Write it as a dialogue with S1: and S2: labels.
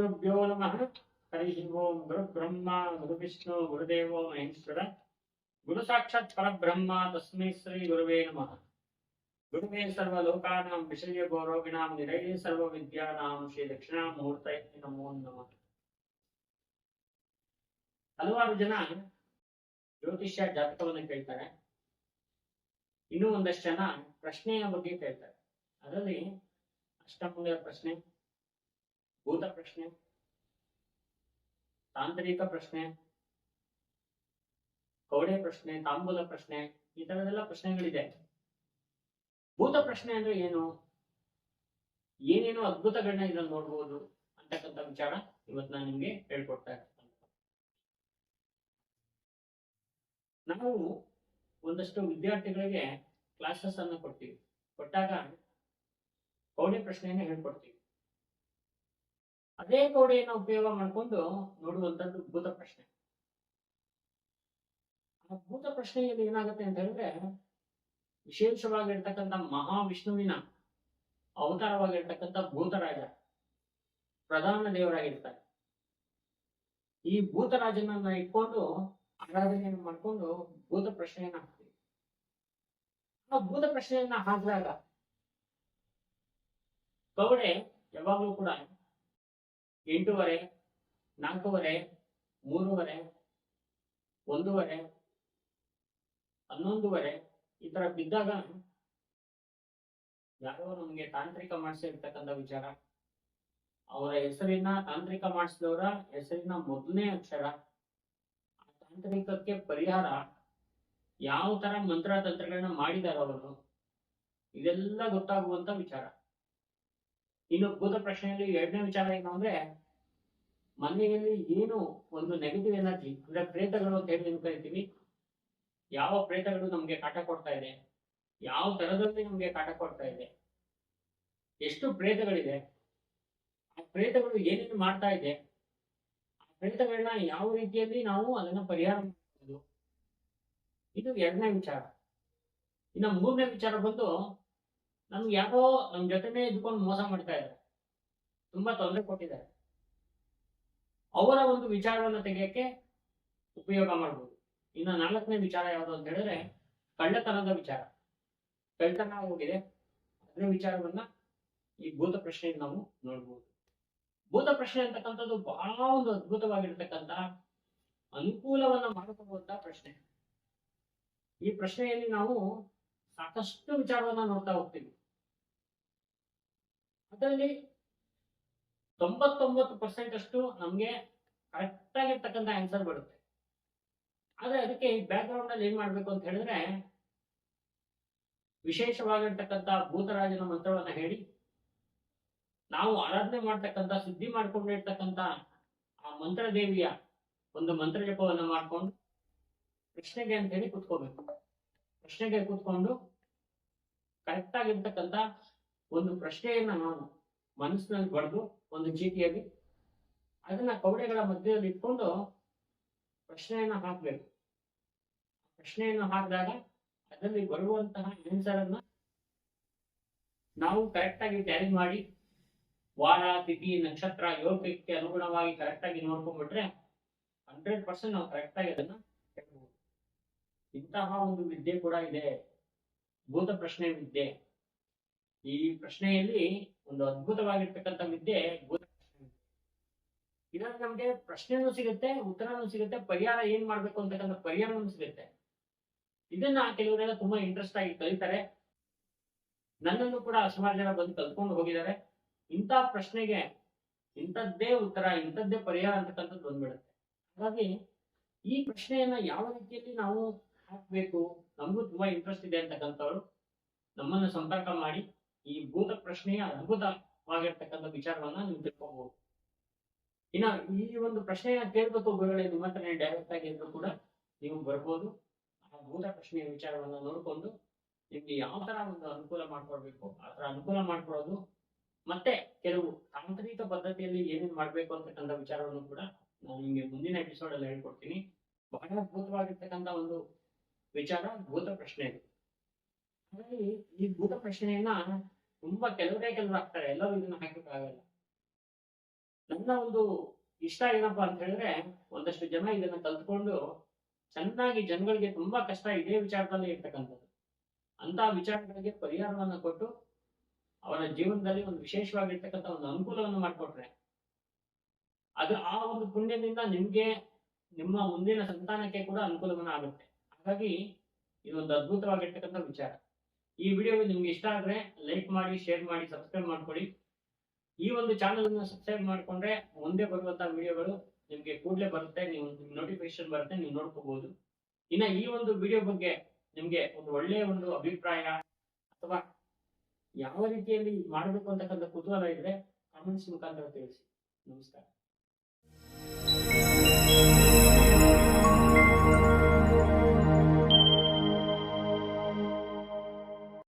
S1: ನಮಃ. ಹರಿ ಓಂ ಗುರುಬ್ರಹ್ಮ ಬ್ರಹ್ಮ, ಗುರು ವಿಷ್ಣು ಗುರುದೇವೋ ಮಹೇಶ್ವರ. ಗುರು ಸಾಕ್ಷಾತ್ ಪರಬ್ರಹ್ಮ, ತಸ್ಮೈ ಶ್ರೀ ಗುರುವೇ ನಮಃ. ಗುರುವೇ ಸರ್ವ ಲೋಕಾನಾಂ ವಿಷಯ ಗೌರವಿಣಾಂ ನಿರಯೇ ಸರ್ವ ವಿದ್ಯಾನಾಂ ಶ್ರೀ ದಕ್ಷಿಣಾಮೂರ್ತೈ ನಮೋ ನಮಃ. ಹಲವಾರು ಜನ ಜ್ಯೋತಿಷ್ಯ ಜಾತಕವನ್ನು ಕೇಳ್ತಾರೆ. ಇನ್ನೂ ಒಂದಷ್ಟು ಜನ ಪ್ರಶ್ನೆಯ ಬಗ್ಗೆ ಕೇಳ್ತಾರೆ. ಅದರಲ್ಲಿ ಅಷ್ಟಮೂಲ ಪ್ರಶ್ನೆ. ಭೂತ ಪ್ರಶ್ನೆ, ತಾಂತ್ರಿಕ ಪ್ರಶ್ನೆ, ಕೌಡೆ ಪ್ರಶ್ನೆ, ತಾಂಬೂಲ ಪ್ರಶ್ನೆ, ಈ ತರದೆಲ್ಲ ಪ್ರಶ್ನೆಗಳಿದೆ. ಭೂತ ಪ್ರಶ್ನೆ ಅಂದ್ರೆ ಏನು? ಏನೇನು ಅದ್ಭುತಗಳನ್ನ ಇದನ್ನು ನೋಡ್ಬೋದು ಅಂತಕ್ಕಂಥ ವಿಚಾರ ಇವತ್ತು ನಾನು ನಿಮ್ಗೆ ಹೇಳ್ಕೊಡ್ತಾ ಇರ್ತೇನೆ. ನಾವು ಒಂದಷ್ಟು ವಿದ್ಯಾರ್ಥಿಗಳಿಗೆ ಕ್ಲಾಸಸ್ ಅನ್ನು ಕೊಡ್ತೀವಿ. ಕೊಟ್ಟಾಗ ಕೌಡೆ ಪ್ರಶ್ನೆಯನ್ನು ಹೇಳ್ಕೊಡ್ತೀವಿ. ಅದೇ ಕೌಡೆಯನ್ನು ಉಪಯೋಗ ಮಾಡಿಕೊಂಡು ನೋಡುವಂತದ್ದು ಭೂತ ಪ್ರಶ್ನೆ. ಆ ಭೂತ ಪ್ರಶ್ನೆಯಲ್ಲಿ ಏನಾಗುತ್ತೆ ಅಂತ ಹೇಳಿದ್ರೆ, ವಿಶೇಷವಾಗಿರ್ತಕ್ಕಂಥ ಮಹಾವಿಷ್ಣುವಿನ ಅವತಾರವಾಗಿರ್ತಕ್ಕಂಥ ಭೂತರಾಜ ಪ್ರಧಾನ ದೇವರಾಗಿರ್ತಾರೆ. ಈ ಭೂತರಾಜನನ್ನ ಇಟ್ಕೊಂಡು ಆರಾಧನೆಯನ್ನು ಮಾಡ್ಕೊಂಡು ಭೂತ ಪ್ರಶ್ನೆಯನ್ನ ಹಾಕ್ತೀವಿ. ಆ ಭೂತ ಪ್ರಶ್ನೆಯನ್ನ ಹಾಕಿದಾಗ, ಕವಡೆ ಯಾವಾಗಲೂ ಕೂಡ ಎಂಟೂವರೆ, ನಾಲ್ಕೂವರೆ, ಮೂರುವರೆ, ಒಂದೂವರೆ, ಹನ್ನೊಂದುವರೆ, ಈ ತರ ಬಿದ್ದಾಗ ಯಾರೋ ನಮ್ಗೆ ತಾಂತ್ರಿಕ ಮಾಡಿಸಿರ್ತಕ್ಕಂಥ ವಿಚಾರ. ಅವರ ಹೆಸರಿನ ತಾಂತ್ರಿಕ ಮಾಡಿಸಿದವರ ಹೆಸರಿನ ಮೊದಲನೇ ಅಕ್ಷರ. ತಾಂತ್ರಿಕಕ್ಕೆ ಪರಿಹಾರ ಯಾವ ತರ ಮಂತ್ರ ತಂತ್ರಗಳನ್ನ ಮಾಡಿದಾರ ಅವರು ಇದೆಲ್ಲ ಗೊತ್ತಾಗುವಂತ ವಿಚಾರ. ಇನ್ನು ಭೂತ ಪ್ರಶ್ನೆಯಲ್ಲಿ ಎರಡನೇ ವಿಚಾರ ಏನು ಅಂದ್ರೆ, ಮನೆಯಲ್ಲಿ ಏನು ಒಂದು ನೆಗೆಟಿವ್ ಎನರ್ಜಿ ಅಂದ್ರೆ ಪ್ರೇತಗಳು ಅಂತ ಹೇಳಿ ಕರಿತೀವಿ ಯಾವ ಪ್ರೇತಗಳು ನಮ್ಗೆ ಕಾಟ ಕೊಡ್ತಾ ಇದೆ? ಯಾವ ತರದಲ್ಲಿ ನಮ್ಗೆ ಕಾಟ ಕೊಡ್ತಾ ಇದೆ? ಎಷ್ಟು ಪ್ರೇತಗಳಿದೆ? ಆ ಪ್ರೇತಗಳು ಏನೇನು ಮಾಡ್ತಾ ಇದೆ? ಆ ಪ್ರೇತಗಳನ್ನ ಯಾವ ರೀತಿಯಲ್ಲಿ ನಾವು ಅದನ್ನ ಪರಿಹಾರ ಮಾಡಬಹುದು ಇದು ಎರಡನೇ ವಿಚಾರ. ಇನ್ನು ಮೂರನೇ ವಿಚಾರ ಬಂದು ನಮ್ಗೆ ಯಾಕೋ ನಮ್ ಜೊತೆನೆ ಇದ್ಕೊಂಡು ಮೋಸ ಮಾಡ್ತಾ ಇದ್ದಾರೆ ತುಂಬಾ ತೊಂದರೆ ಕೊಟ್ಟಿದ್ದಾರೆ. ಅವರ ಒಂದು ವಿಚಾರವನ್ನು ತೆಗೆಯಕ್ಕೆ ಉಪಯೋಗ ಮಾಡ್ಬೋದು. ಇನ್ನು ನಾಲ್ಕನೇ ವಿಚಾರ ಯಾವುದು ಅಂತ ಹೇಳಿದ್ರೆ, ಕಳ್ಳತನದ ವಿಚಾರ. ಕಳ್ಳತನ ಹೋಗಿದೆ. ಅದರ ವಿಚಾರವನ್ನ ಈ ಭೂತ ಪ್ರಶ್ನೆಯಿಂದ ನಾವು ನೋಡ್ಬೋದು. ಭೂತ ಪ್ರಶ್ನೆ ಅಂತಕ್ಕಂಥದ್ದು ಬಹಳ ಒಂದು ಅದ್ಭುತವಾಗಿರ್ತಕ್ಕಂಥ ಅನುಕೂಲವನ್ನ ಮಾಡಿಕೊಳ್ಳುವಂತ ಪ್ರಶ್ನೆ. ಈ ಪ್ರಶ್ನೆಯಲ್ಲಿ ನಾವು ಸಾಕಷ್ಟು ವಿಚಾರವನ್ನ ನೋಡ್ತಾ ಹೋಗ್ತೀವಿ. ಅದರಲ್ಲಿ ತೊಂಬತ್ತೊಂಬತ್ತು ಪರ್ಸೆಂಟ್ ಅಷ್ಟು ನಮ್ಗೆ ಕರೆಕ್ಟ್ ಆಗಿರ್ತಕ್ಕಂಥ ಆನ್ಸರ್ ಬರುತ್ತೆ. ಆದ್ರೆ ಅದಕ್ಕೆ ಈ ಬ್ಯಾಕ್ ಗ್ರೌಂಡ್ ಅಲ್ಲಿ ಏನ್ ಮಾಡ್ಬೇಕು ಅಂತ ಹೇಳಿದ್ರೆ ವಿಶೇಷವಾಗಿರ್ತಕ್ಕಂಥ ಭೂತರಾಜನ ಮಂತ್ರವನ್ನ ಹೇಳಿ, ನಾವು ಆರಾಧನೆ ಮಾಡ್ತಕ್ಕಂಥ ಸಿದ್ಧಿ ಮಾಡ್ಕೊಂಡಿರ್ತಕ್ಕಂಥ ಆ ಮಂತ್ರ ದೇವಿಯ ಒಂದು ಮಂತ್ರ ಜಪವನ್ನ ಮಾಡ್ಕೊಂಡು ಕೃಷ್ಣಗೆ ಅಂತ ಹೇಳಿ ಕುತ್ಕೋಬೇಕು. ಕೃಷ್ಣಗೆ ಕೂತ್ಕೊಂಡು ಕರೆಕ್ಟ್ ಆಗಿರ್ತಕ್ಕಂಥ ಒಂದು ಪ್ರಶ್ನೆಯನ್ನ ನಾವು ಮನಸ್ಸಿನಲ್ಲಿ ಬರೆದು ಒಂದು ಚೀಟಿಯಲ್ಲಿ ಅದನ್ನ ಕವಡೆಗಳ ಮಧ್ಯದಲ್ಲಿ ಇಟ್ಕೊಂಡು ಪ್ರಶ್ನೆಯನ್ನ ಹಾಕ್ಬೇಕು. ಪ್ರಶ್ನೆಯನ್ನು ಹಾಕಿದಾಗ ಅದರಲ್ಲಿ ಬರುವಂತಹ ಆನ್ಸರ್ ಅನ್ನ ನಾವು ಕರೆಕ್ಟ್ ಆಗಿ ಮಾಡಿ ವಾರ, ತಿಥಿ, ನಕ್ಷತ್ರ ಯೋಗಕ್ಕೆ ಅನುಗುಣವಾಗಿ ಕರೆಕ್ಟ್ ಆಗಿ ನೋಡ್ಕೊಂಡ್ಬಿಟ್ರೆ ಹಂಡ್ರೆಡ್ ಪರ್ಸೆಂಟ್ ನಾವು ಕರೆಕ್ಟ್ ಆಗಿ ಅದನ್ನ ಇಂತಹ ಒಂದು ವಿದ್ಯೆ ಕೂಡ ಇದೆ. ಭೂತ ಪ್ರಶ್ನೆ ವಿದ್ಯೆ. ಈ ಪ್ರಶ್ನೆಯಲ್ಲಿ ಒಂದು ಅದ್ಭುತವಾಗಿರ್ತಕ್ಕಂಥ ವಿದ್ಯೆ ಇದರಲ್ಲಿ ನಮ್ಗೆ ಪ್ರಶ್ನೆನೂ ಸಿಗುತ್ತೆ, ಉತ್ತರನೂ ಸಿಗುತ್ತೆ, ಪರಿಹಾರ ಏನ್ ಮಾಡ್ಬೇಕು ಅಂತಕ್ಕಂಥ ಪರಿಹಾರನೂ ಸಿಗುತ್ತೆ. ಇದನ್ನ ಕೆಲವರೆಲ್ಲ ತುಂಬಾ ಇಂಟ್ರೆಸ್ಟ್ ಆಗಿ ಕಲಿತಾರೆ. ನನ್ನನ್ನು ಕೂಡ ಸುಮಾರು ಜನ ಬಂದು ಕಲ್ತ್ಕೊಂಡು ಹೋಗಿದ್ದಾರೆ. ಇಂಥ ಪ್ರಶ್ನೆಗೆ ಇಂಥದ್ದೇ ಉತ್ತರ, ಇಂಥದ್ದೇ ಪರಿಹಾರ ಅಂತಕ್ಕಂಥದ್ದು ಬಂದ್ಬಿಡುತ್ತೆ. ಹಾಗಾಗಿ ಈ ಪ್ರಶ್ನೆಯನ್ನ ಯಾವ ರೀತಿಯಲ್ಲಿ ನಾವು ಹಾಕ್ಬೇಕು, ನಮಗೂ ತುಂಬಾ ಇಂಟ್ರೆಸ್ಟ್ ಇದೆ ಅಂತಕ್ಕಂಥವ್ರು. ನಮ್ಮನ್ನು ಸಂಪರ್ಕ ಮಾಡಿ. ಈ ಭೂತ ಪ್ರಶ್ನೆಯ ಅದ್ಭುತವಾಗಿರ್ತಕ್ಕಂಥ ವಿಚಾರವನ್ನ ನೀವು ತಿಳ್ಕೋಬಹುದು ಇನ್ನ ಈ ಒಂದು ಪ್ರಶ್ನೆಯ ಕೇಳ್ಬೇಕು ಗುರುಗಳೇ ನಿಮ್ಮ ಹತ್ರ ಡೈರೆಕ್ಟ್ ಆಗಿ ಇದ್ರು ಕೂಡ ನೀವು ಬರ್ಬೋದು. ಆ ಭೂತ ಪ್ರಶ್ನೆಯ ವಿಚಾರವನ್ನ ನೋಡ್ಕೊಂಡು ನಿಮ್ಗೆ ಯಾವ ತರ ಒಂದು ಅನುಕೂಲ ಮಾಡ್ಕೊಡ್ಬೇಕು, ಆ ತರ ಅನುಕೂಲ ಮಾಡ್ಕೊಡೋದು, ಮತ್ತೆ ಕೆಲವು ತಾಂತ್ರಿಕ ಪದ್ಧತಿಯಲ್ಲಿ ಏನೇನ್ ಮಾಡ್ಬೇಕು ಅಂತಕ್ಕಂಥ ವಿಚಾರವನ್ನು ಕೂಡ ನಾನು ನಿಮ್ಗೆ ಮುಂದಿನ ಎಪಿಸೋಡ್ ಅಲ್ಲಿ ಹೇಳ್ಕೊಡ್ತೀನಿ. ಬಹಳ ಅದ್ಭುತವಾಗಿರ್ತಕ್ಕಂಥ ಒಂದು ವಿಚಾರ ಭೂತ ಪ್ರಶ್ನೆ. ಹಾಗಾಗಿ ಈ ಭೂತ ಪ್ರಶ್ನೆಯನ್ನ ತುಂಬಾ ಕೆಲವರೇ ಕೆಲವರು ಹಾಕ್ತಾರೆ ಎಲ್ಲರೂ ಇದನ್ನ ಹಾಕಕ್ಕಾಗಲ್ಲ ನನ್ನ ಒಂದು ಇಷ್ಟ ಏನಪ್ಪಾ ಅಂತ ಹೇಳಿದ್ರೆ, ಒಂದಷ್ಟು ಜನ ಇದನ್ನ ಕಲ್ತ್ಕೊಂಡು ಚೆನ್ನಾಗಿ ಜನಗಳಿಗೆ ತುಂಬಾ ಕಷ್ಟ ಇದೇ ವಿಚಾರದಲ್ಲಿ ಇರ್ತಕ್ಕಂಥದ್ದು. ಅಂತ ವಿಚಾರಗಳಿಗೆ ಪರಿಹಾರವನ್ನು ಕೊಟ್ಟು ಅವರ ಜೀವನದಲ್ಲಿ ಒಂದು ವಿಶೇಷವಾಗಿರ್ತಕ್ಕಂಥ ಒಂದು ಅನುಕೂಲವನ್ನು ಮಾಡಿಕೊಟ್ರೆ, ಅದು ಆ ಒಂದು ಪುಣ್ಯದಿಂದ ನಿಮ್ಗೆ ನಿಮ್ಮ ಮುಂದಿನ ಸಂತಾನಕ್ಕೆ ಕೂಡ ಅನುಕೂಲವನ್ನ ಆಗುತ್ತೆ. ಹಾಗಾಗಿ, ಇದೊಂದು ಅದ್ಭುತವಾಗಿರ್ತಕ್ಕಂಥ ವಿಚಾರ. ಈ ವಿಡಿಯೋ ನಿಮ್ಗೆ ಇಷ್ಟ ಆದ್ರೆ ಲೈಕ್ ಮಾಡಿ ಶೇರ್ ಮಾಡಿ ಸಬ್ಸ್ಕ್ರೈಬ್ ಮಾಡ್ಕೊಳ್ಳಿ. ಈ ಒಂದು ಚಾನಲ್ ಅನ್ನು ಸಬ್ಸ್ಕ್ರೈಬ್ ಮಾಡಿಕೊಂಡ್ರೆ ಮುಂದೆ ಬರುವಂತಹ ವಿಡಿಯೋಗಳು ನಿಮ್ಗೆ ಕೂಡಲೇ ಬರುತ್ತೆ, ನೀವು ನೋಟಿಫಿಕೇಶನ್ ಬರುತ್ತೆ, ನೀವು ನೋಡ್ಕೋಬಹುದು ಇನ್ನ ಈ ಒಂದು ವಿಡಿಯೋ ಬಗ್ಗೆ ನಿಮ್ಗೆ ಒಂದು ಒಳ್ಳೆಯ ಒಂದು ಅಭಿಪ್ರಾಯ ಅಥವಾ ಯಾವ ರೀತಿಯಲ್ಲಿ ಮಾಡಬೇಕು ಅಂತಕ್ಕಂಥ ಕುತೂಹಲ ಇದ್ರೆ ಕಾಮೆಂಟ್ಸ್ ಮುಖಾಂತರ ತಿಳಿಸಿ. ನಮಸ್ಕಾರ.